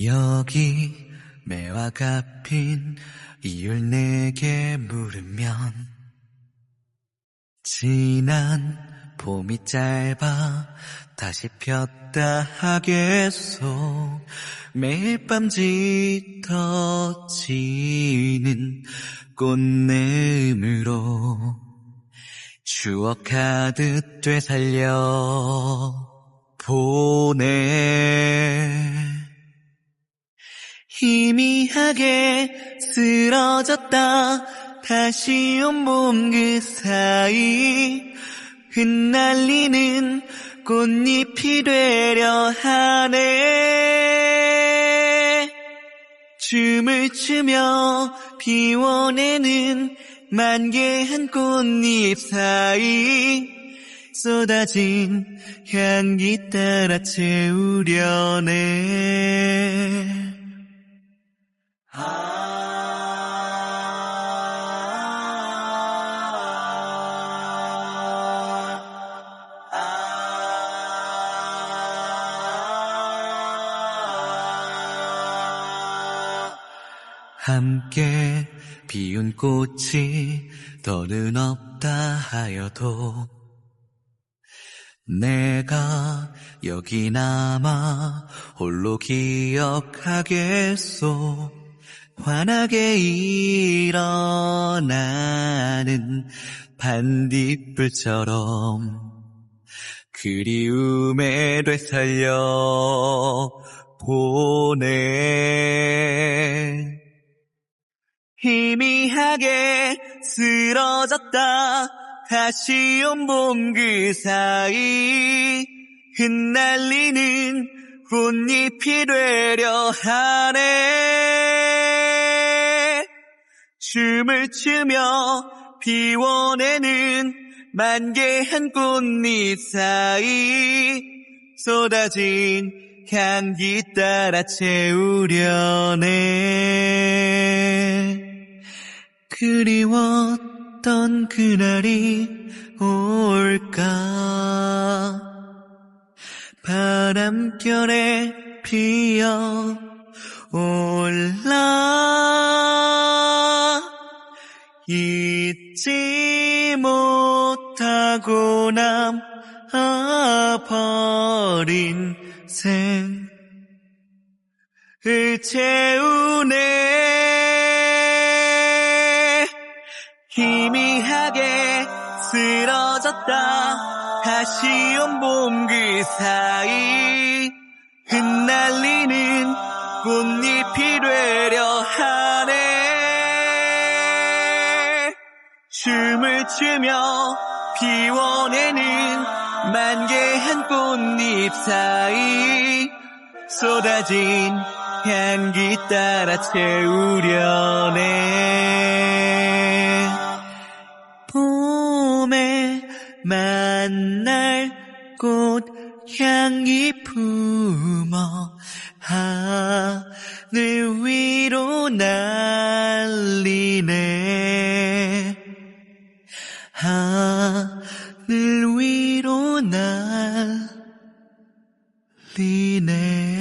여기 매화 갚인 이율 내게 물으면 지난 봄이 짧아 다시 폈다 하겠소. 매일 밤 짙어지는 꽃내음으로 추억하듯 되살려 보내 하게 쓰러졌다. 다시 온몸 그 사이 흩날리는 꽃잎이 되려 하네. 춤을 추며 피워내는 만개한 꽃잎 사이 쏟아진 향기 따라 채우려네 함께 피운 꽃이 더는 없다 하여도 내가 여기 남아 홀로 기억하겠소 환하게 일어나는 반딧불처럼 그리움에 되살려 보내. 희미하게 쓰러졌다. 다시 온 봄 그 사이 흩날리는 꽃잎이 되려 하네 춤을 추며 피워내는 만개한 꽃잎 사이 쏟아진 향기 따라 채우려네. 그리웠던 그날이 올까? 바람결에 피어 올라 잊지 못하고 남아버린 생을 채우네. 희미하게 쓰러졌다. 다시 온봄 그 사이. 흩날리는 꽃잎이 되려 춤을 추며 피워내는 만개한 꽃잎 사이 쏟아진 향기 따라 채우려네. 봄에 만날 꽃 향기 품어 하늘 위로 날리네 安丽内